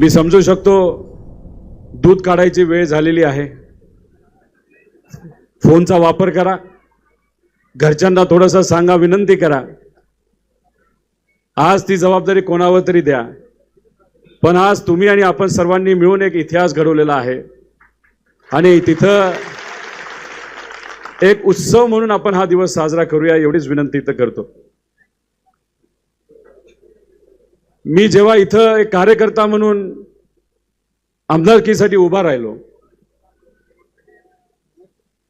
मी समजू शकतो दूध काढायची वेळ झालेली आहे. फोनचा वापर करा. घरच्यांना थोडंसं सांगा विनंती करा. आज ती जबाबदारी कोणावर तरी द्या. पण आज तुम्ही आणि आपण सर्वांनी मिळून एक इतिहास घडवलेला आहे. आणि तिथं एक उत्सव म्हणून आपण हा दिवस साजरा करूया एवढीच विनंती इथं करतो. मी जेव्हा इथं एक कार्यकर्ता म्हणून आमदारकीसाठी उभा राहिलो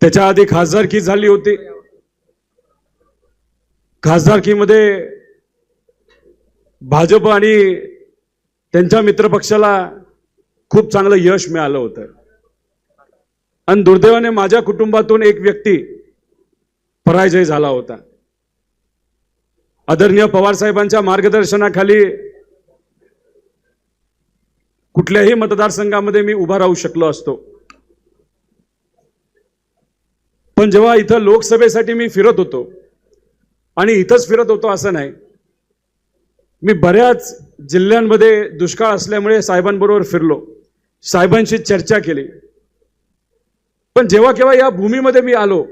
त्याच्या आधी खासदारकी झाली होती. खासदारकीमध्ये भाजप आणि त्यांच्या मित्रपक्षाला खूप चांगलं यश मिळालं होतं. आणि दुर्दैवाने माझ्या कुटुंबातून एक व्यक्ती पराजय झाला होता. आदरणीय पवार साहेबांच्या मार्गदर्शनाखाली कुठल्याही मतदारसंघामध्ये मी उभा राहू शकलो असतो. पण जेव्हा इथं लोकसभेसाठी मी फिरत होतो आणि इथंच फिरत होतो असं नाही मी बऱ्याच जिल्ह्यांमध्ये दुष्काळ असल्यामुळे साहेबांबरोबर फिरलो साहेबांशी चर्चा केली. पण जेव्हा केव्हा या भूमीमध्ये मी आलो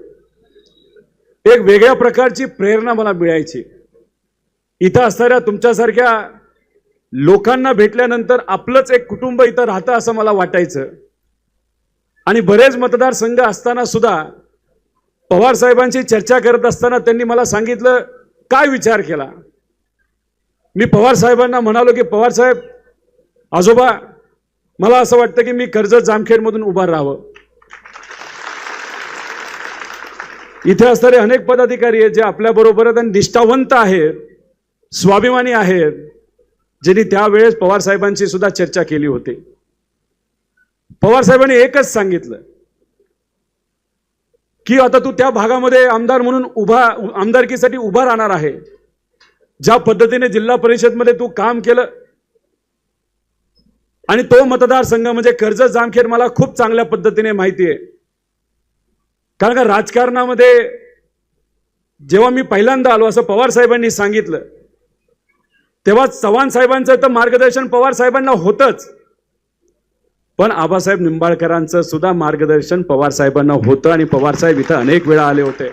एक वेगळ्या प्रकारची प्रेरणा मला मिळायची. इथं असणाऱ्या तुमच्यासारख्या लोकांना भेटल्यानंतर आपलंच एक कुटुंब इथं राहतं असं मला वाटायचं. आणि बरेच मतदारसंघ असताना सुद्धा पवार साहेबांशी चर्चा करत असताना त्यांनी मला सांगितलं काय विचार केला? मी पवार साहेबांना म्हणालो की पवार साहेब आजोबा मला असं वाटतं की मी कर्जत जामखेडमधून उभा राहावं. इथे असणारे अनेक पदाधिकारी आहेत जे आपल्याबरोबर आहेत आणि निष्ठावंत आहेत स्वाभिमानी आहेत. ज्यांनी त्यावेळेस पवार साहेबांची सुद्धा चर्चा केली होती. पवार साहेबांनी एकच सांगितलं की आता तू त्या भागामध्ये आमदार म्हणून उभा आमदारकीसाठी उभा राहणार आहे. ज्या पद्धतीने जिल्हा परिषदमध्ये तू काम केलं आणि तो मतदारसंघ म्हणजे कर्जत जामखेड मला खूप चांगल्या पद्धतीने माहिती आहे. कारण का राजकारणामध्ये जेव्हा मी पहिल्यांदा आलो असं पवार साहेबांनी सांगितलं तेव्हा चव्हाण साहेबांचं तर मार्गदर्शन पवार साहेबांना होतंच. पण आबासाहेब निंबाळकरांचं सुद्धा मार्गदर्शन पवार साहेबांना होतं आणि पवार साहेब इथं अनेक वेळा आले होते.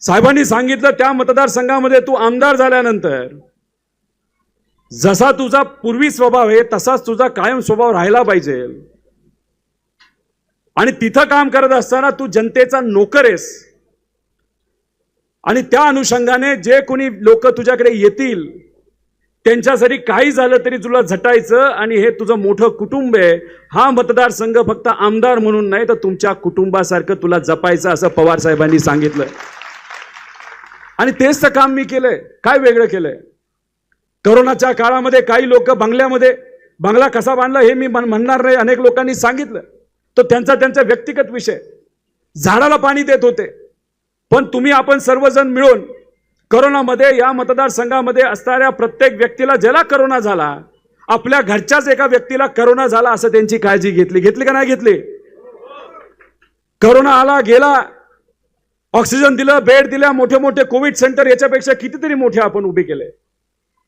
साहेबांनी सांगितलं त्या मतदारसंघामध्ये तू आमदार झाल्यानंतर जसा तुझा पूर्वी स्वभाव आहे तसाच तुझा कायम स्वभाव राहिला पाहिजे. आणि तिथं काम करत असताना तू जनतेचा नोकर आहेस. आणि त्या अनुषंगाने जे कोणी लोक तुझ्याकडे येतील त्यांच्यासाठी काही झालं तरी तुला झटायचं आणि हे तुझं मोठं कुटुंब आहे. हा मतदारसंघ फक्त आमदार म्हणून नाही तर तुमच्या कुटुंबासारखं तुला जपायचं असं पवार साहेबांनी सांगितलं आणि तेच तर काम मी केलंय. काय वेगळं केलंय? करोनाच्या काळामध्ये काही लोक बंगल्यामध्ये बंगला कसा बांधला हे मी म्हण- म्हणणार नाही. अनेक लोकांनी सांगितलं. तो त्यांचा त्यांचा व्यक्तिगत विषय. झाडाला पाणी देत होते. पण तुम्ही आपण सर्वजण मिळून करोनामध्ये या मतदारसंघामध्ये असणाऱ्या प्रत्येक व्यक्तीला ज्याला करोना झाला आपल्या घरच्याच एका व्यक्तीला करोना झाला असं त्यांची काळजी घेतली. घेतली का नाही घेतली? करोना आला गेला ऑक्सिजन दिलं बेड दिल्या मोठे मोठे कोविड सेंटर याच्यापेक्षा कितीतरी मोठे आपण उभे केले.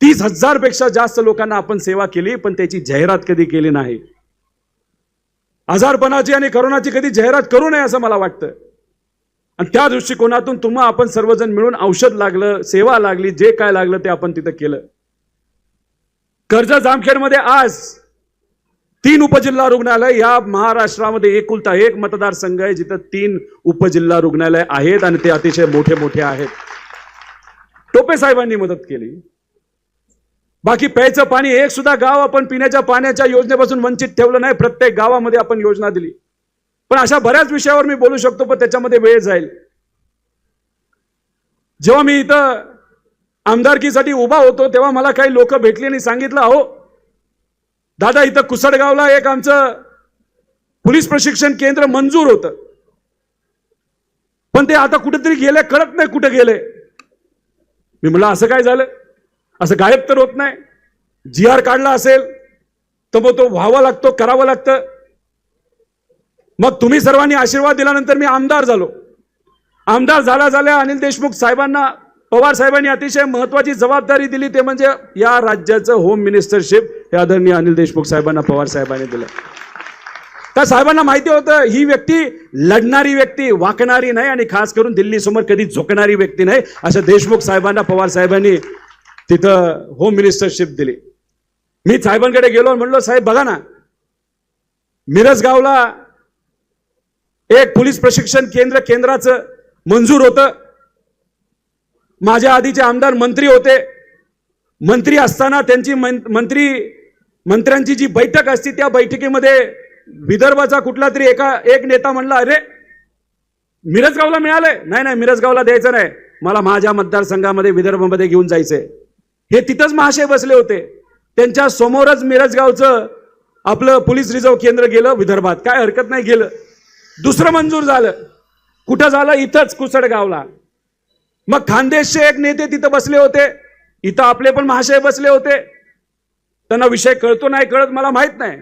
तीस हजारपेक्षा जास्त लोकांना आपण सेवा केली पण त्याची जाहिरात कधी केली नाही. आजारपणाची आणि करोनाची कधी जाहिरात करू नये असं मला वाटतं. आणि त्या दृष्टिकोनातून तुम्हा आपण सर्वजण मिळून औषध लागलं सेवा लागली जे काय लागलं ते आपण तिथं केलं. कर्जत जामखेडमध्ये आज तीन उपजिल्हा रुग्णालय या महाराष्ट्रामध्ये एकुलता एक मतदारसंघ आहे जिथं तीन उपजिल्हा रुग्णालय आहेत आणि ते अतिशय मोठे मोठे आहेत. टोपे साहेबांनी मदत केली. बाकी प्यायचं पाणी एक सुद्धा गाव आपण पिण्याच्या पाण्याच्या योजनेपासून वंचित ठेवलं नाही प्रत्येक गावामध्ये आपण योजना दिली. पण अशा बऱ्याच विषयावर मी बोलू शकतो पण त्याच्यामध्ये वेळ जाईल. जेव्हा मी इथं आमदारकीसाठी उभा होतो तेव्हा मला काही लोक भेटली आणि सांगितलं अहो दादा इथं कुसडगावला एक आमचं पोलीस प्रशिक्षण केंद्र मंजूर होतं. पण ते आता कुठेतरी गेले कळत नाही कुठे गेले. मी म्हणलं असं काय झालं? असं गायब तर होत नाही. जी आर काढला असेल तर मग तो व्हावा लागतो करावं लागतं. मग तुम्ही सर्वांनी आशीर्वाद दिल्यानंतर मी आमदार झालो. आमदार झाला झाल्या अनिल देशमुख साहेबांना पवार साहेबांनी अतिशय महत्वाची जबाबदारी दिली. ते म्हणजे या राज्याचं होम मिनिस्टरशिप हे आदरणीय अनिल देशमुख साहेबांना पवार साहेबांनी दिलं. त्या साहेबांना माहिती होतं ही व्यक्ती लढणारी व्यक्ती वाकणारी नाही आणि खास करून दिल्ली समोर कधी झोकणारी व्यक्ती नाही अशा देशमुख साहेबांना पवार साहेबांनी तिथं होम मिनिस्टरशिप दिली. मी साहेबांकडे गेलो म्हणलो साहेब बघा ना. मिरजगावला एक पोलीस प्रशिक्षण केंद्र केंद्राचं मंजूर होतं. माझ्या आधीचे आमदार मंत्री होते. मंत्री असताना त्यांची मंत्री मंत्र्यांची जी बैठक असती त्या बैठकीमध्ये विदर्भाचा कुठला तरी एका एक नेता म्हणला अरे मिरजगावला मिळालंय. नाही नाही मिरजगावला द्यायचं नाही. मला माझ्या मतदारसंघामध्ये विदर्भामध्ये घेऊन जायचंय. हे तिथंच महाशय बसले होते. त्यांच्या समोरच मिरजगावचं आपलं पोलीस रिझर्व्ह केंद्र गेलं विदर्भात. काय हरकत नाही गेलं. दुसरं मंजूर झालं. कुठं झालं? इथंच कुसडगावला. मग खानदेशचे एक नेते तिथं बसले होते. इथं आपले पण महाशय बसले होते. त्यांना विषय कळतो नाही कळत मला माहीत नाही.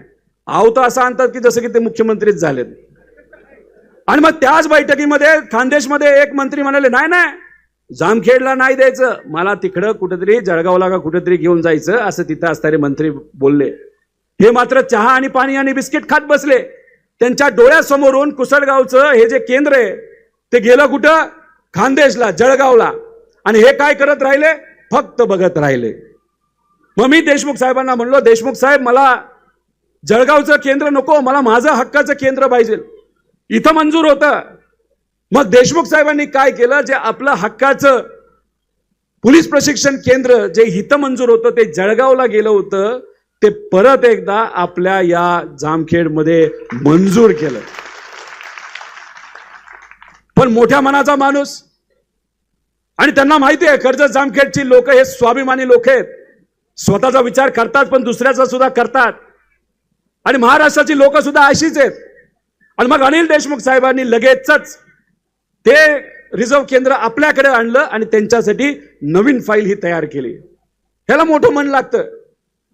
आहो तर असं आणतात की जसं की ते मुख्यमंत्रीच झालेत. आणि मग त्याच बैठकीमध्ये खानदेशमध्ये एक मंत्री म्हणाले नाही नाही जामखेडला नाही द्यायचं. मला तिकडं कुठेतरी जळगावला का कुठेतरी घेऊन जायचं असं तिथं असणारे मंत्री बोलले. हे मात्र चहा आणि पाणी आणि बिस्किट खात बसले. त्यांच्या डोळ्यासमोरून कुसळगावचं हे जे केंद्र आहे ते गेलं कुठं? खानदेशला जळगावला. आणि हे काय करत राहिले? फक्त बघत राहिले. मग मी देशमुख साहेबांना म्हणलो देशमुख साहेब मला जळगावचं केंद्र नको मला माझं हक्काचं केंद्र पाहिजे. इथं मंजूर होतं. मग देशमुख साहेबांनी काय केलं? जे आपलं हक्काचं पोलीस प्रशिक्षण केंद्र जे हित मंजूर होतं ते जळगावला गेलं होतं. ते परत एकदा आपल्या या जामखेडमध्ये मंजूर केलं. पण मोठ्या मनाचा माणूस आणि त्यांना माहिती आहे कर्जत जामखेडची लोक हे स्वाभिमानी लोक आहेत. स्वतःचा विचार करतात पण दुसऱ्याचा सुद्धा करतात. आणि महाराष्ट्राची लोक सुद्धा अशीच आहेत. आणि मग अनिल देशमुख साहेबांनी लगेचच ते रिझर्व्ह केंद्र आपल्याकडे आणलं आणि त्यांच्यासाठी नवीन फाईल ही तयार केली. ह्याला मोठं मन लागतं.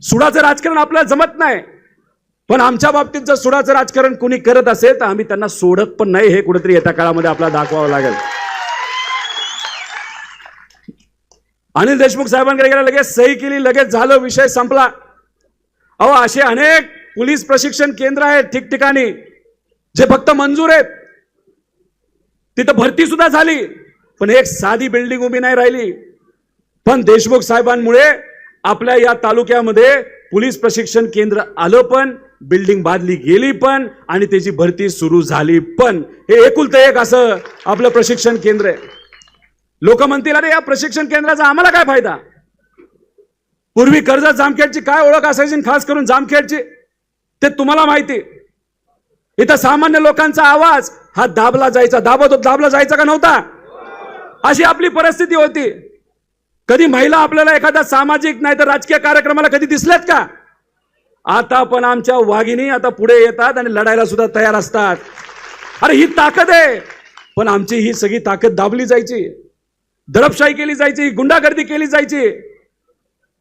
सुडाचं राजकारण आपल्याला जमत नाही. पण आमच्या बाबतीत जर सुडाचं राजकारण कुणी करत असेल तर आम्ही त्यांना सोडत पण नाही हे कुठेतरी येत्या काळामध्ये आपल्याला दाखवावं लागेल. अनिल देशमुख साहेबांकडे गेला लगेच सही केली लगेच झालं विषय संपला. अहो असे अनेक पोलीस प्रशिक्षण केंद्र आहेत ठिकठिकाणी जे फक्त मंजूर आहेत. तिथं भरती सुद्धा झाली पण एक साधी बिल्डिंग उभी नाही राहिली. पण देशमुख साहेबांमुळे आपल्या या तालुक्यामध्ये पोलीस प्रशिक्षण केंद्र आलं पण बिल्डिंग बांधली गेली पण आणि त्याची भरती सुरू झाली पण. हे एकुलतं एक असं आपलं प्रशिक्षण केंद्र आहे. लोक म्हणतील अरे या प्रशिक्षण केंद्राचा आम्हाला काय फायदा? पूर्वी कर्जत जामखेडची काय ओळख असायची खास करून जामखेडची? ते तुम्हाला माहिती. इथं सामान्य लोकांचा आवाज हा दाबला जायचा. दाबत दाबला जायचा का नव्हता? अशी आपली परिस्थिती होती. कधी महिला आपल्याला एखाद्या सामाजिक नाही तर राजकीय कार्यक्रमाला कधी दिसल्यात का? आता पण आमच्या वाघिणी आता पुढे येतात आणि लढायला सुद्धा तयार असतात. अरे ही ताकद आहे. पण आमची ही सगळी ताकद दाबली जायची. दडपशाही केली जायची गुंडागर्दी केली जायची.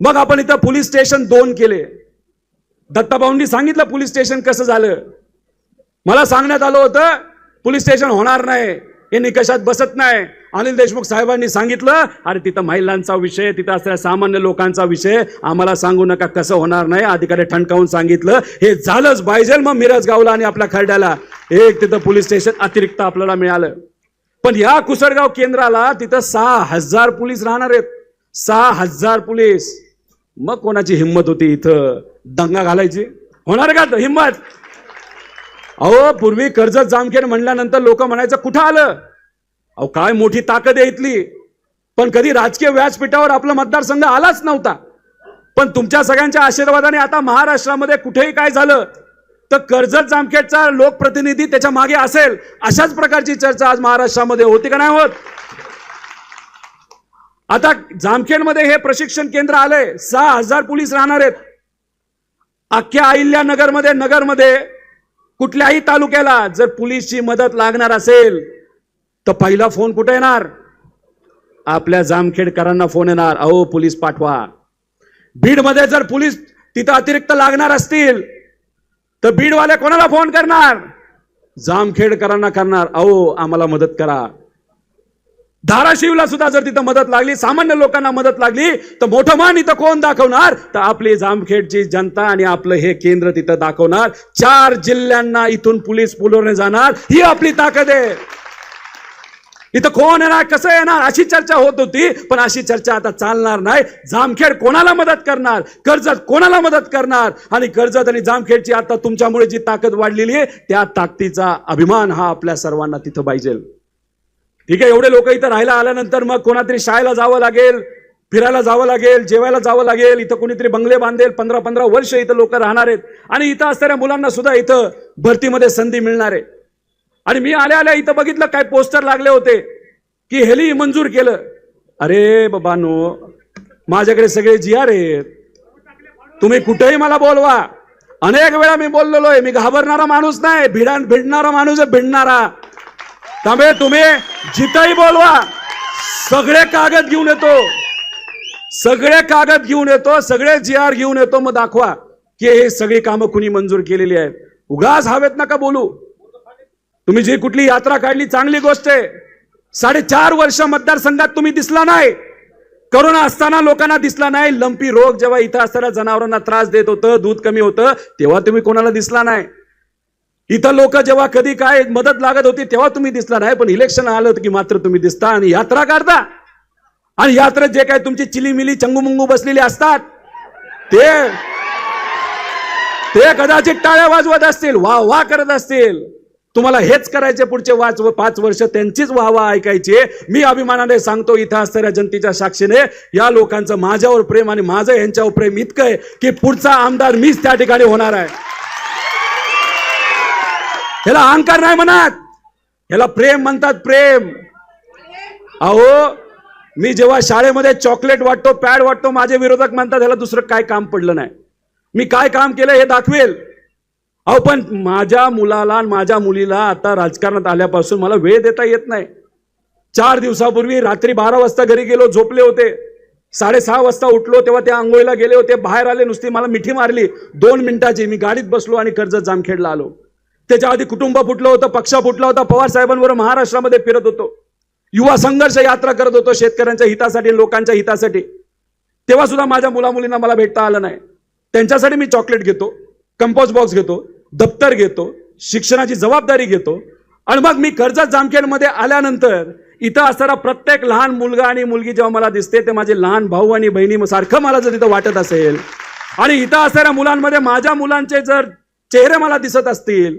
मग आपण इथं पोलीस स्टेशन दोन केले. दत्ताभाऊंनी सांगितलं पोलीस स्टेशन कसं झालं. मला सांगण्यात आलं होतं पोलीस स्टेशन होणार नाही. हे निकषात बसत नाही. अनिल देशमुख साहेबांनी सांगितलं अरे तिथं महिलांचा विषय तिथं असलेल्या सामान्य लोकांचा विषय आम्हाला सांगू नका कसं होणार नाही. अधिकारी ठणकावून सांगितलं हे झालंच पाहिजे मग मिरज गावला आणि आपल्या खरड्याला. एक तिथं पोलीस स्टेशन अतिरिक्त आपल्याला मिळालं. पण या कुसडगाव केंद्राला तिथं सहा हजार पोलीस राहणार आहेत. सहा हजार पोलीस. मग कोणाची हिंमत होती इथं? दंगा घालायची? होणार का हिंमत? अहो पूर्वी कर्जत जामखेड म्हणल्यानंतर लोक म्हणायचं कुठं आलं? अहो काय मोठी ताकद आहे इथली. पण कधी राजकीय व्यासपीठावर आपला मतदारसंघ आलाच नव्हता. पण तुमच्या सगळ्यांच्या आशीर्वादाने आता महाराष्ट्रामध्ये कुठेही काय झालं तर कर्जत जामखेडचा लोकप्रतिनिधी त्याच्यामागे असेल अशाच प्रकारची चर्चा आज महाराष्ट्रामध्ये होती का नाही होत? आता जामखेडमध्ये हे प्रशिक्षण केंद्र आलंय सहा हजार पोलीस राहणार आहेत. अख्ख्या अहिल्यानगरमध्ये नगरमध्ये कुठल्याही तालुक्याला जर पोलीसची मदत लागणार असेल तर पहिला फोन कुठे येणार? आपल्या जामखेडकरांना फोन येणार. अहो पोलीस पाठवा. बीडमध्ये जर पोलीस तिथं अतिरिक्त लागणार असतील तर बीडवाले कोणाला फोन करणार? जामखेडकरांना करणार. अहो आम्हाला मदत करा. धाराशिवला सुद्धा जर तिथं मदत लागली सामान्य लोकांना मदत लागली तर मोठं मान इथं कोण दाखवणार? तर आपली जामखेडची जनता आणि आपलं हे केंद्र तिथं दाखवणार. चार जिल्ह्यांना इथून पोलीस पुलवणे जाणार. ही आपली ताकद आहे. इथं कोण येणार? कसं येणार? अशी चर्चा होत होती पण अशी चर्चा आता चालणार नाही. जामखेड कोणाला मदत करणार? कर्जत कोणाला मदत करणार? आणि कर्जत आणि जामखेडची आता तुमच्यामुळे जी ताकद वाढलेली आहे त्या ताकदीचा अभिमान हा आपल्या सर्वांना तिथं पाहिजे. ठीक आहे एवढे लोक इथं राहायला आल्यानंतर मग कोणातरी शाळेला जावं लागेल फिरायला जावं लागेल जेवायला जावं लागेल इथं कोणीतरी बंगले बांधेल पंधरा पंधरा वर्ष इथं लोक राहणार आहेत. आणि इथं असणाऱ्या मुलांना सुद्धा इथं भरतीमध्ये संधी मिळणार आहे. आणि मी आल्या आल्या इथं बघितलं काय पोस्टर लागले होते की हेली मंजूर केलं. अरे बाबांनो माझ्याकडे सगळे जी आर आहेत. तुम्ही कुठेही मला बोलवा. अनेक वेळा मी बोललेलो आहे मी घाबरणारा माणूस नाही भिडा भिडणारा माणूस आहे भिडणारा. त्यामुळे तुम्ही जिथंही बोलवा सगळे कागद घेऊन येतो. सगळे कागद घेऊन येतो सगळे जी आर घेऊन येतो. मग दाखवा की हे सगळी कामं कुणी मंजूर केलेली आहेत. उगाच हवेत नका बोलू. तुम्ही जी कुठली यात्रा काढली चांगली गोष्ट आहे. साडेचार वर्ष मतदारसंघात तुम्ही दिसला नाही. करोना असताना लोकांना दिसला नाही. लंपी रोग जेव्हा इथं असताना जनावरांना त्रास देत होतं दूध कमी होतं तेव्हा तुम्ही कोणाला दिसला नाही. इथं लोक जेव्हा कधी काय मदत लागत होती तेव्हा तुम्ही दिसला नाही. पण इलेक्शन आलं की मात्र तुम्ही दिसता आणि यात्रा काढता. आणि यात्रेत जे काय तुमची चिलीमिली चंगूमुंगू बसलेली असतात ते ते कदाचित टाळ्या वाजवत असतील वा वा करत असतील. तुम्हाला हेच करायचे पुढचे वाच पाच वर्ष त्यांचीच व्हावा ऐकायचे ऐकायची मी अभिमानाने सांगतो इथं असणाऱ्या जनतेच्या साक्षीने या लोकांचं माझ्यावर प्रेम आणि माझं यांच्यावर प्रेम इतकं आहे की पुढचा आमदार मीच त्या ठिकाणी होणार आहे. ह्याला अहंकार नाही म्हणत. ह्याला प्रेम म्हणतात प्रेम. अहो मी जेव्हा शाळेमध्ये चॉकलेट वाटतो पॅड वाटतो माझे विरोधक म्हणतात ह्याला दुसरं काय काम पडलं नाही? मी काय काम केलं हे दाखवेल. अहो पण माझ्या मुलाला आणि माझ्या मुलीला आता राजकारणात आल्यापासून मला वेळ देता येत नाही. चार दिवसापूर्वी रात्री बारा वाजता घरी गेलो झोपले होते. साडेसहा वाजता उठलो तेव्हा त्या आंघोळीला गेले होते. बाहेर आले नुसती मला मिठी मारली. दोन मिनिटाची मी गाडीत बसलो आणि कर्जत जामखेडला आलो. त्याच्या आधी कुटुंब फुटलं होतं पक्ष फुटला होता. पवार साहेबांवर महाराष्ट्रामध्ये फिरत होतो. युवा संघर्ष यात्रा करत होतो शेतकऱ्यांच्या हितासाठी लोकांच्या हितासाठी. तेव्हा सुद्धा माझ्या मुलामुलींना मला भेटता आलं नाही. त्यांच्यासाठी मी चॉकलेट घेतो कंपोज बॉक्स घेतो. दप्तर घेतो शिक्षणाची जबाबदारी घेतो. आणि मग मी कर्जत जामखेडमध्ये आल्यानंतर इथं असणारा प्रत्येक लहान मुलगा आणि मुलगी जेव्हा मला दिसते ते माझे लहान भाऊ आणि बहिणी सारखं मला जर तिथं वाटत असेल आणि इथं असणाऱ्या मुलांमध्ये माझ्या मुलांचे जर चेहरे मला दिसत असतील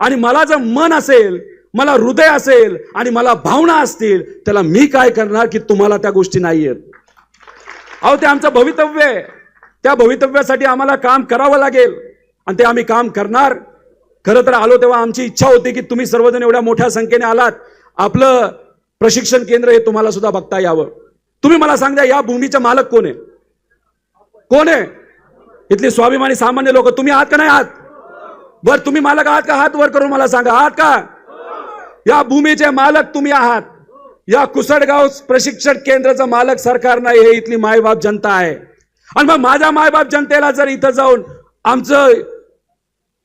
आणि मला जर मन असेल मला हृदय असेल आणि मला भावना असतील त्याला मी काय करणार की तुम्हाला त्या गोष्टी नाही आहेत अहो ते आमचं भवितव्य आहे. त्या भवितव्यासाठी आम्हाला काम करावं लागेल. आणि ते आम्ही काम करणार. खरं तर आलो तेव्हा आमची इच्छा होती की तुम्ही सर्वजण एवढ्या मोठ्या संख्येने आलात. आपलं प्रशिक्षण केंद्र हे तुम्हाला सुद्धा बघता यावं. तुम्ही मला सांगा या भूमीचे मालक कोण आहे? कोण आहे? इथली स्वाभिमानी सामान्य लोक तुम्ही आहात का नाही आहात? वर तुम्ही मालक आहात का? हात वर करून मला सांगा आहात का? या भूमीचे मालक तुम्ही आहात. या कुसडगाव प्रशिक्षण केंद्राचा मालक सरकार नाही हे इथली मायबाप जनता आहे. आणि मग माझ्या मायबाप जनतेला जर इथं जाऊन आमचं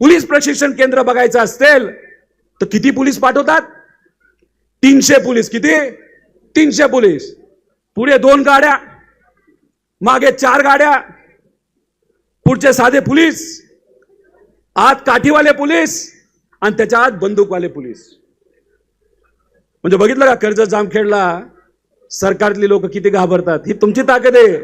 पोलीस प्रशिक्षण केंद्र बघायचं असेल तर किती पोलीस पाठवतात? तीनशे पोलीस. किती? तीनशे पोलीस. पुढे दोन गाड्या मागे चार गाड्या पुढचे साधे पोलीस आत काठीवाले पोलीस आणि त्याच्या आत बंदूकवाले पोलीस. म्हणजे बघितलं का कर्ज जामखेडला सरकारतली लोक किती घाबरतात? ही तुमची ताकद आहे.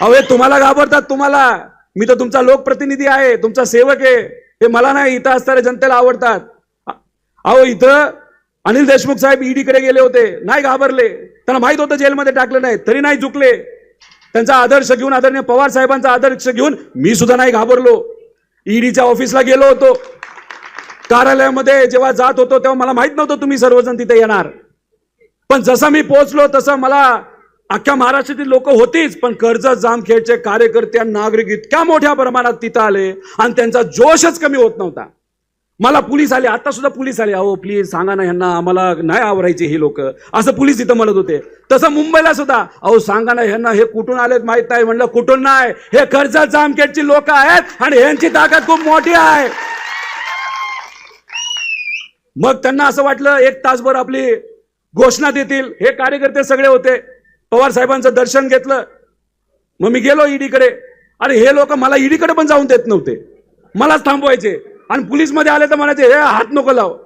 अहो हे तुम्हाला घाबरतात तुम्हाला. मी तर तुमचा लोकप्रतिनिधी आहे तुमचा सेवक आहे. हे मला नाही इथं असणाऱ्या जनतेला आवडतात. अहो इथं अनिल देशमुख साहेब ईडी कडे गेले होते नाही घाबरले. त्यांना माहीत होतं जेलमध्ये टाकलं नाही तरी नाही चुकले त्यांचा आदर्श घेऊन आदरणीय पवार साहेबांचा आदर्श घेऊन मी सुद्धा नाही घाबरलो. ईडीच्या ऑफिसला गेलो होतो. कार्यालयामध्ये जेव्हा जात होतो तेव्हा मला माहीत नव्हतं तुम्ही सर्वजण तिथे येणार. पण जसं मी पोहोचलो तसं मला अख्ख्या महाराष्ट्रातील लोक होतीच पण कर्जत जामखेडचे कार्यकर्ते आणि नागरिक इतक्या मोठ्या प्रमाणात तिथं आले आणि त्यांचा जोशच कमी होत नव्हता. मला पोलीस आले आता सुद्धा पोलीस आले. अहो प्लीज सांगा ना ह्यांना आम्हाला नाही आवरायचे हे लोक. असं पोलीस इथं म्हणत होते. तसं मुंबईला सुद्धा. अहो सांगा ना ह्यांना हे कुठून आलेत माहीत नाही. म्हणलं कुठून नाही? हे कर्जत जामखेडची लोक आहेत आणि ह्यांची ताकद खूप मोठी आहे. मग त्यांना असं वाटलं एक तासभर आपली घोषणा देतील. हे कार्यकर्ते सगळे होते. पवार साहेबांचं दर्शन घेतलं. मग मी गेलो ईडीकडे. अरे हे लोक मला ईडीकडे पण जाऊन देत नव्हते. मलाच थांबवायचे. आणि पोलीसमध्ये आले तर म्हणायचे हे हात नको लाव.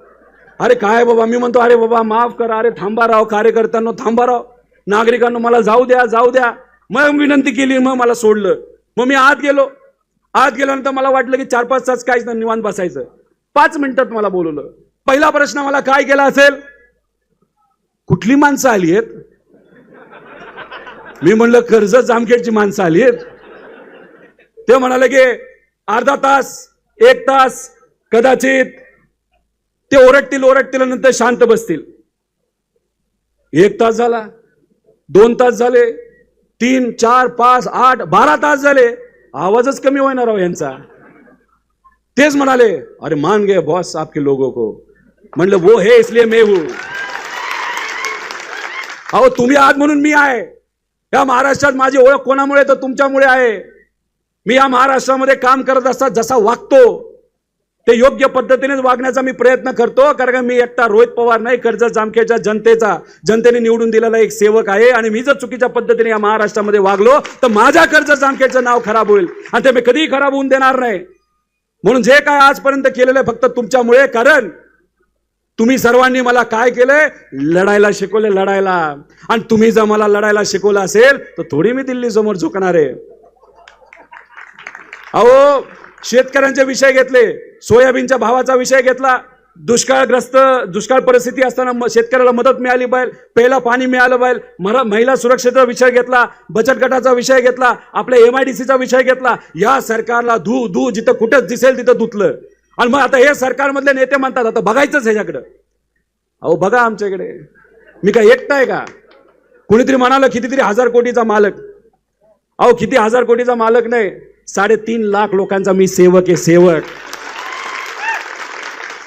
अरे काय बाबा मी म्हणतो अरे बाबा माफ करा. अरे थांबा राव कार्यकर्त्यांना थांबा राव. नागरिकांना मला जाऊ द्या जाऊ द्या. मग विनंती केली मग मला सोडलं. मग मी आत गेलो. आत गेल्यानंतर मला वाटलं की चार पाच तास काहीच नाही निवांत बसायचं. पाच मिनिटात मला बोलवलं. पहिला प्रश्न मला काय केला असेल? कुठली माणसं आली आहेत? मी म्हणलं कर्ज जामखेडची माणसं आली आहेत. ते म्हणाले की अर्धा तास एक तास कदाचित ते ओरडतील ओरडतील नंतर शांत बसतील. एक तास झाला दोन तास झाले तीन चार पाच आठ बारा तास झाले. आवाजच कमी होणार हो यांचा. तेच म्हणाले अरे मान गे बॉस आपके लोगों को. म्हणलं वो हे इसलिए मैं हूं. अहो तुम्ही आहात म्हणून मी आहे. या महाराष्ट्रात माझी ओळख कोणामुळे तर तुमच्यामुळे आहे. मी या महाराष्ट्रामध्ये काम करत असता जसा वागतो ते योग्य पद्धतीनेच वागण्याचा मी प्रयत्न करतो कारण का मी एकटा रोहित पवार नाही कर्जत जामखेडच्या जनतेचा जनतेने निवडून दिलेला एक सेवक आहे आणि मी जर चुकीच्या पद्धतीने या महाराष्ट्रामध्ये वागलो तर माझ्या कर्जत जामखेडचं नाव खराब होईल आणि ते मी कधीही खराब होऊन देणार नाही. म्हणून जे काय आजपर्यंत केलेलं आहे फक्त तुमच्यामुळे कारण तुम्ही सर्वांनी मला काय केलंय? लढायला शिकवले लढायला. आणि तुम्ही जर मला लढायला शिकवलं असेल तर थोडी मी दिल्ली समोर झुकणार आहे. अहो शेतकऱ्यांचे विषय घेतले सोयाबीनच्या भावाचा विषय घेतला. दुष्काळग्रस्त दुष्काळ परिस्थिती असताना शेतकऱ्याला मदत मिळाली पाहिजे. पहिला पाणी मिळालं पाहिजे. मरा महिला सुरक्षेचा विषय घेतला बचत गटाचा विषय घेतला आपल्या एम आय डी सीचा विषय घेतला. या सरकारला धू धू जिथं कुठं दिसेल तिथं धुतलं. आणि मग आता हे सरकारमधले नेते म्हणतात आता बघायचंच ह्याच्याकडं. अहो बघा आमच्याकडे. मी काय एकटा आहे का? कुणीतरी म्हणालं कितीतरी हजार कोटीचा मालक. अहो किती हजार कोटीचा मालक नाही. साडेतीन लाख लोकांचा मी सेवक आहे सेवक.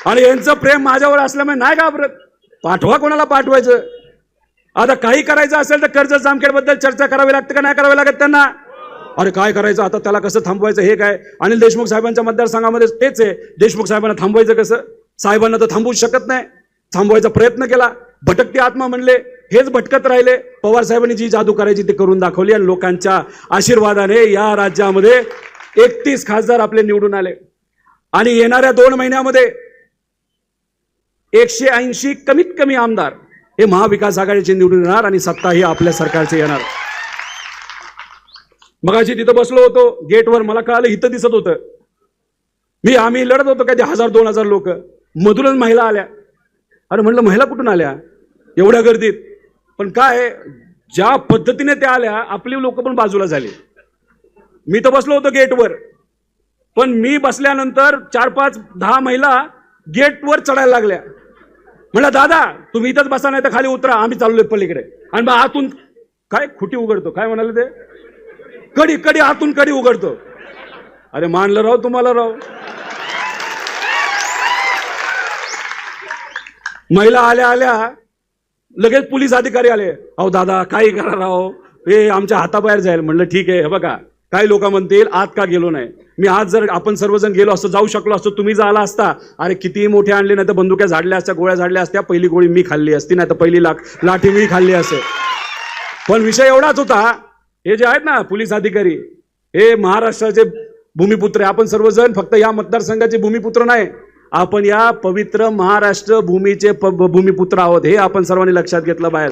आणि यांचं प्रेम माझ्यावर असल्यामुळे नाही घाबरत. पाठवा कोणाला पाठवायचं? आता काही करायचं असेल तर कर्ज जामखेडबद्दल चर्चा करावी लागते का नाही करावी लागत त्यांना? अरे काय करायचं आता? त्याला कसं थांबवायचं? हे काय? अनिल देशमुख साहेबांच्या मतदारसंघामध्ये तेच आहे. देशमुख साहेबांना थांबवायचं कसं? साहेबांना तर थांबवू शकत नाही. थांबवायचा प्रयत्न केला. भटकते आत्मा म्हणले. हेच भटकत राहिले. पवार साहेबांनी जी जादू करायची ती करून दाखवली आणि लोकांच्या आशीर्वादाने या राज्यामध्ये एकतीस खासदार आपले निवडून आले. आणि येणाऱ्या दोन महिन्यामध्ये एकशे ऐंशी कमीत कमी आमदार हे महाविकास आघाडीचे निवडून येणार आणि सत्ता ही आपल्या सरकारचे येणार. मगाशी तिथं बसलो होतो. गेटवर मला कळालं इथं दिसत होतं. मी आम्ही लढत होतो कधी हजार दोन हजार लोक. मधूनच महिला आल्या. अरे म्हणलं महिला कुठून आल्या? एवढ्या गर्दीत. पण काय ज्या पद्धतीने त्या आल्या आपली लोक पण बाजूला झाली. मी तर बसलो होतो गेटवर. पण मी बसल्यानंतर चार पाच दहा महिला गेटवर चढायला लागल्या. म्हणलं दादा तुम्ही इथंच बसा नाही तर खाली उतरा. आम्ही चाललोय पलीकडे. आणि मग आतून काय खुटी उघडतो. काय म्हणाले ते? कडी कडी आतून कडी उघडतो. अरे मानलं राव तुम्हाला राव. महिला आल्या आल्या लगेच पोलीस अधिकारी आले. अहो दादा काय करा राव. हे आमच्या हाताबाहेर जाईल. म्हणलं ठीक आहे हे बघा. काही लोक म्हणतील आत का गेलो नाही. मी आज जर आपण सर्वजण गेलो असतो जाऊ शकलो असतो तुम्ही जर आला असता. अरे कितीही मोठे आणले नाही तर बंदुक्या झाडल्या असत्या गोळ्या झाडल्या असत्या पहिली गोळी मी खाल्ली असती नाही तर पहिली लाख लाठी मी खाल्ली असे पण विषय एवढाच होता हे जे आहेत ना पोलीस अधिकारी हे महाराष्ट्राचे भूमिपुत्र आपण सर्वजण फक्त या मतदारसंघाचे भूमिपुत्र नाही आपण या पवित्र महाराष्ट्र भूमीचे भूमिपुत्र आहोत हे आपण सर्वांनी लक्षात घेतलं बाहेर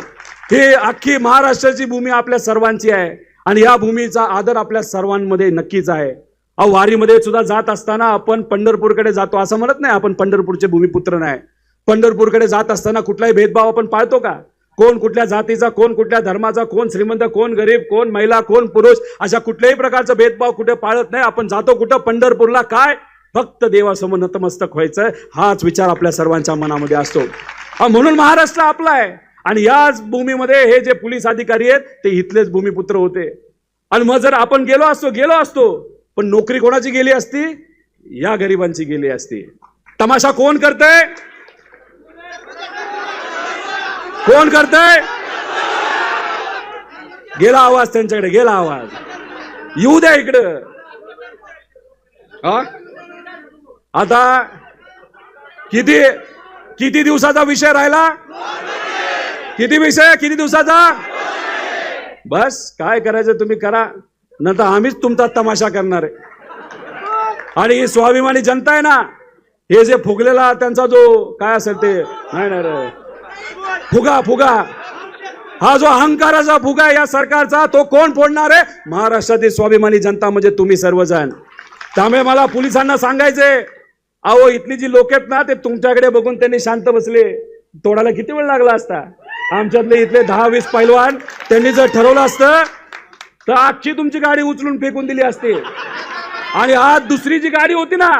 हे अख्खी महाराष्ट्राची भूमी आपल्या सर्वांची आहे आणि या भूमीचा आदर आपल्या सर्वांमध्ये नक्कीच आहे. अहो वारीमध्ये सुद्धा जात असताना आपण पंढरपूरकडे जातो असं म्हणत नाही आपण पंढरपूरचे भूमिपुत्र नाही. पंढरपूरकडे जात असताना कुठलाही भेदभाव आपण पाळतो का? कोण कुठल्या जातीचा कोण कुठल्या धर्माचा कोण श्रीमंत कोण गरीब कोण महिला कोण पुरुष अशा कुठल्याही प्रकारचा भेदभाव कुठे पाळत नाही. आपण जातो कुठं? पंढरपूरला. काय? फक्त देवासमोर नतमस्तक व्हायचं हाच विचार आपल्या सर्वांच्या मनामध्ये असतो. म्हणून महाराष्ट्र आपला आहे. आणि याच भूमीमध्ये हे जे पोलीस अधिकारी आहेत ते इथलेच भूमिपुत्र होते. आणि मग जर आपण गेलो असतो गेलो असतो पण नोकरी कोणाची गेली असती? या गरिबांची गेली असती. तमाशा कोण करतंय? कोण करतय? गेला आवाज त्यांच्याकडे गेला आवाज. येऊ द्या इकडं. हा? आता किती किती दिवसाचा विषय राहिला? किती विषय? किती दिवसाचा? बस काय करायचं तुम्ही करा. नंतर आम्हीच तुमचा तमाशा करणार आहे. आणि ही स्वाभिमानी जनता आहे ना हे जे फुगलेला त्यांचा जो काय असेल ते नाही नाही रे. फुगा फुगा. हा जो अहंकाराचा फुगा या सरकारचा तो कोण फोडणार आहे? महाराष्ट्रातील स्वाभिमानी जनता म्हणजे तुम्ही सर्वजण. त्यामुळे मला पोलिसांना सांगायचे अहो इथली जी लोक आहेत ना ते तुमच्याकडे बघून त्यांनी शांत बसले. तोडायला किती वेळ लागला असता? आमच्यातले इथले दहा वीस पैलवान त्यांनी जर ठरवलं असतं तर आजची तुमची गाडी उचलून फेकून दिली असते. आणि आज दुसरी जी गाडी होती ना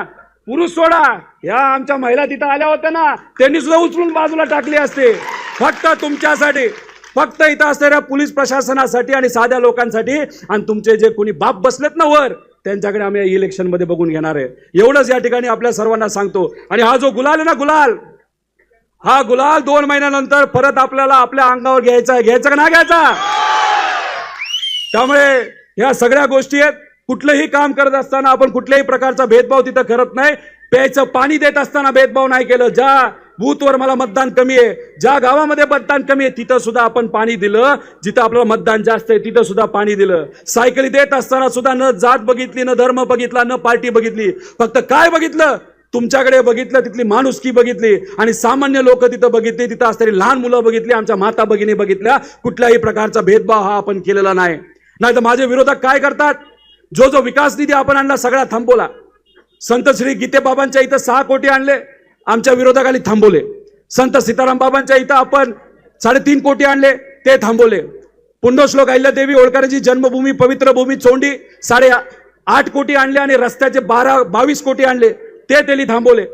पुरुष सोडा. ह्या आमच्या महिला तिथं आल्या होत्या ना त्यांनी सुद्धा उचलून बाजूला टाकली असते. फक्त तुमच्यासाठी फक्त इथं असणाऱ्या पोलीस प्रशासनासाठी आणि साध्या लोकांसाठी आणि तुमचे जे कोणी बाप बसलेत ना वर त्यांच्याकडे आम्ही या इलेक्शनमध्ये बघून घेणार आहे. एवढंच या ठिकाणी आपल्या सर्वांना सांगतो. आणि हा जो गुलाल आहे ना गुलाल हा गुलाल दोन महिन्यानंतर परत आपल्याला आपल्या अंगावर घ्यायचा घ्यायचा का ना घ्यायचा? त्यामुळे ह्या सगळ्या गोष्टी आहेत. कुठलंही काम करत असताना आपण कुठल्याही प्रकारचा भेदभाव तिथं करत नाही. प्यायचं पाणी देत असताना भेदभाव नाही केलं. ज्या बूथवर मला मतदान कमी आहे ज्या गावामध्ये मतदान कमी आहे तिथं सुद्धा आपण पाणी दिलं. जिथं आपलं मतदान जास्त आहे तिथं सुद्धा पाणी दिलं. सायकली देत असताना सुद्धा न जात बघितली न धर्म बघितला न पार्टी बघितली. फक्त काय बघितलं? तुमच्याकडे बघितलं तिथली माणुसकी बघितली. आणि सामान्य लोक तिथं बघितली तिथं असणारी लहान मुलं बघितली आमच्या माता भगिनी बघितल्या. कुठल्याही प्रकारचा भेदभाव हा आपण केलेला नाही. नाही तर माझे विरोधक काय करतात? जो जो विकास निधी आपण आणला सगळा थांबवला. संत श्री गीते बाबांच्या इथं सहा कोटी आणले आमच्या विरोधाखाली थांबवले. संत सीताराम बाबांच्या इथं आपण साडेतीन कोटी आणले ते थांबवले. पुण्यश्लोक अहिल्यादेवी होळकरांची जन्मभूमी पवित्र भूमी चोंडी साडे आठ कोटी आणले आणि रस्त्याचे बारा बावीस कोटी आणले ते त्यांनी थांबवले.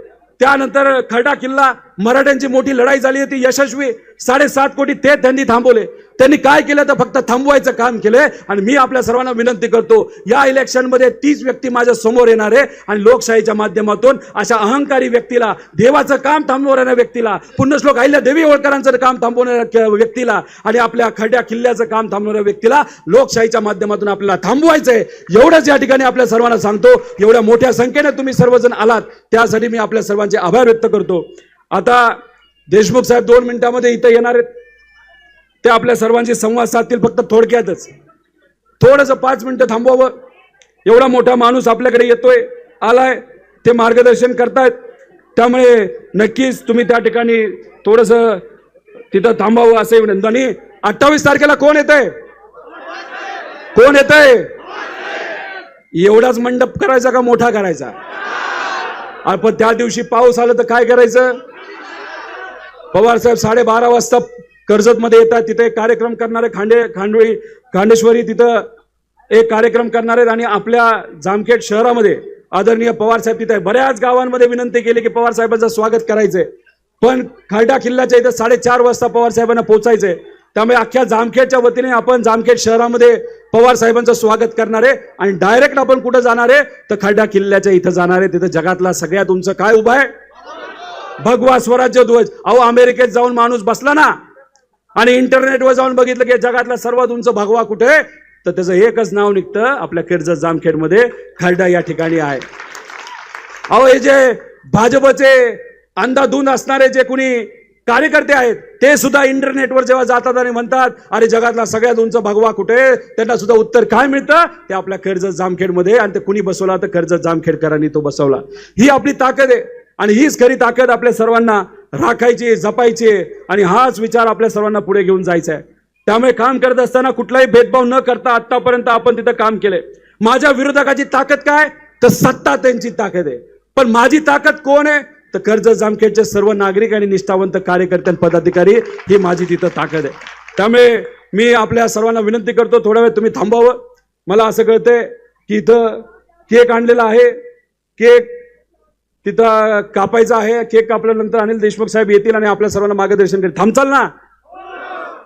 त्यानंतर खरडा किल्ला मराठ्यांची मोठी लढाई झाली होती यशस्वी साडेसात कोटी ते त्यांनी थांबवले. त्यांनी काय केलं? तर फक्त थांबवायचं काम केलंय आणि मी आपल्या सर्वांना विनंती करतो या इलेक्शनमध्ये तीच व्यक्ती माझ्यासमोर येणार आहे आणि लोकशाहीच्या माध्यमातून अशा अहंकारी व्यक्तीला देवाचं काम थांबवणाऱ्या व्यक्तीला पुण्यश्लोक अहिल्या देवी होळकरांचं काम थांबवणाऱ्या व्यक्तीला आणि आपल्या खड्या किल्ल्याचं काम थांबवणाऱ्या व्यक्तीला लोकशाहीच्या माध्यमातून आपल्याला थांबवायचंय. एवढंच या ठिकाणी आपल्या सर्वांना सांगतो एवढ्या मोठ्या संख्येने तुम्ही सर्वजण आलात त्यासाठी मी आपल्या सर्वांचे आभार व्यक्त करतो. आता देशमुख साहेब दोन मिनिटांमध्ये इथं येणार आहेत. ते आपल्या सर्वांशी संवाद साधतील फक्त थोडक्यातच. थोडंसं पाच मिनटं थांबवावं. एवढा मोठा माणूस आपल्याकडे येतोय आलाय ते मार्गदर्शन करतायत. त्यामुळे नक्कीच तुम्ही त्या ठिकाणी थोडंसं तिथं थांबावं असं विनंती. आणि अठ्ठावीस तारखेला कोण येत आहे कोण येत आहे एवढाच मंडप करायचा का मोठा करायचा? पण त्या दिवशी पाऊस आला तर काय करायचं? पवार साहेब साडेबारा वाजता कर्जत मध्ये येतात. तिथे कार्यक्रम करणारे खांडे खांडोळी खांडेश्वरी तिथं एक कार्यक्रम करणार आहेत आणि आपल्या जामखेड शहरामध्ये आदरणीय पवार साहेब तिथे बऱ्याच गावांमध्ये विनंती केली की पवार साहेबांचं स्वागत करायचंय. पण खरडा किल्ल्याच्या इथं साडेचार वाजता पवार साहेबांना पोहोचायचंय. त्यामुळे अख्ख्या जामखेडच्या वतीने आपण जामखेड शहरामध्ये पवार साहेबांचं स्वागत करणार आहे आणि डायरेक्ट आपण कुठं जाणार आहे? तर खरडा किल्ल्याच्या इथं जाणार आहे. तिथं जगातला सगळ्यात उंच काय उभा आहे? भगवा स्वराज्य ध्वज. अहो अमेरिकेत जाऊन माणूस बसला ना आणि इंटरनेटवर जाऊन बघितलं की जगातला सर्वात उंच भगवा कुठे? तर त्याचं एकच नाव निघतं आपल्या कर्जत जामखेडमध्ये खरडा या ठिकाणी आहे. अहो हे जे भाजपचे अंधाधुंद असणारे जे कुणी कार्यकर्ते आहेत ते सुद्धा इंटरनेटवर जेव्हा जातात आणि म्हणतात अरे जगातला सगळ्यात उंच भगवा कुठे? त्यांना सुद्धा उत्तर काय मिळतं? ते आपल्या कर्जत जामखेडमध्ये आणि ते कुणी बसवला तर कर्जत जामखेडकरांनी तो बसवला. ही आपली ताकद आहे. आणि हीच खरी ताकद आपल्या सर्वांना राखायची जपायची आणि हाच विचार आपल्या सर्वांना पुढे घेऊन जायचा आहे. त्यामुळे काम करत असताना कुठलाही भेदभाव न करता आतापर्यंत आपण तिथं काम केलंय. माझ्या विरोधकाची ताकद काय? तर सत्ता त्यांची ताकद आहे. पण माझी ताकद कोण आहे? तर कर्ज जामखेडचे सर्व नागरिक आणि निष्ठावंत कार्यकर्ते आणि पदाधिकारी ही माझी तिथं ताकद आहे. त्यामुळे मी आपल्या सर्वांना विनंती करतो थोडा वेळ तुम्ही थांबावं. मला असं कळतंय की इथं केक आणलेला आहे. केक तिथं कापायचं आहे केक कापल्यानंतर अनिल देशमुख साहेब येतील आणि आपल्या सर्वांना मार्गदर्शन करेल. थांबचाल ना.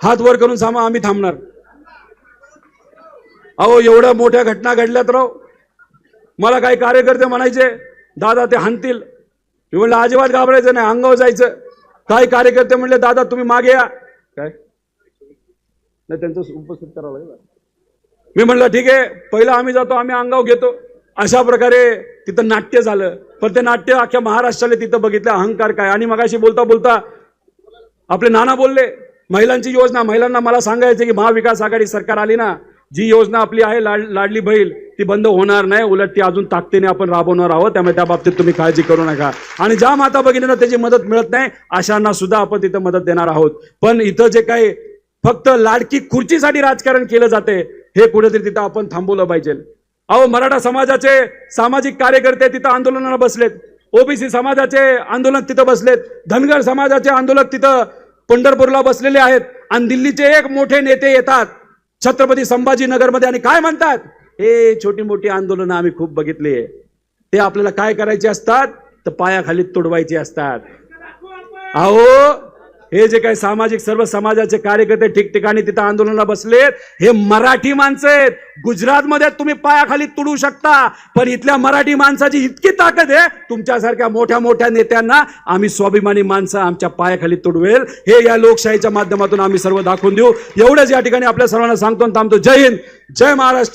हात वर करून सामा आम्ही थांबणार. अहो एवढ्या मोठ्या घटना घडल्यात राव. मला काही कार्यकर्ते म्हणायचे दादा ते हाणतील. मी म्हणलं अजिबात घाबरायचं नाही अंगावर जायचं. काही कार्यकर्ते म्हणले दादा तुम्ही मागे या. काय? नाही त्यांचं उपस्थित करावं लागेल. मी म्हणलं ठीक आहे पहिलं आम्ही जातो आम्ही अंगाव घेतो. अशा प्रकारे तिथं नाट्य झालं. पण ते नाट्य अख्ख्या महाराष्ट्राला तिथं बघितलं. अहंकार काय? आणि मगाशी बोलता बोलता आपले नाना बोलले महिलांची योजना महिलांना मला सांगायचं की महाविकास आघाडी सरकार आली ना जी योजना आपली आहे लाड लाडली बैल ती बंद होणार नाही उलट ती अजून ताकदीने आपण राबवणार आहोत त्यामुळे त्या बाबतीत तुम्ही काळजी करू नका. आणि ज्या माता भगिनींना त्याची मदत मिळत नाही अशांना सुद्धा आपण तिथं मदत देणार आहोत. पण इथं जे काही फक्त लाडकी खुर्चीसाठी राजकारण केलं जाते हे कुठेतरी तिथं आपण थांबवलं पाहिजे. अहो मराठा समाजाचे सामाजिक कार्यकर्ते तिथं आंदोलनाला बसलेत. ओबीसी समाजाचे आंदोलन तिथं बसलेत. धनगर समाजाचे आंदोलक तिथं पंढरपूरला बसलेले आहेत. आणि दिल्लीचे एक मोठे नेते येतात. छत्रपती संभाजीनगरमध्ये. आणि काय म्हणतात? हे छोटी मोठी आंदोलनं आम्ही खूप बघितली आहे. ते आपल्याला काय करायचे असतात? तर पायाखाली तुडवायचे असतात. अहो हे जे काही सामाजिक सर्व समाजाचे कार्यकर्ते ठिकठिकाणी तिथं आंदोलनाला बसलेत हे मराठी माणसं आहेत. गुजरातमध्ये तुम्ही पायाखाली तुडू शकता पण इथल्या मराठी माणसाची इतकी ताकद आहे तुमच्यासारख्या मोठ्या मोठ्या नेत्यांना आम्ही स्वाभिमानी माणसं आमच्या पायाखाली तुडवेल. हे या लोकशाहीच्या माध्यमातून आम्ही सर्व दाखवून देऊ. एवढंच या ठिकाणी आपल्या सर्वांना सांगतो आणि थांबतो. जय हिंद जय महाराष्ट्र.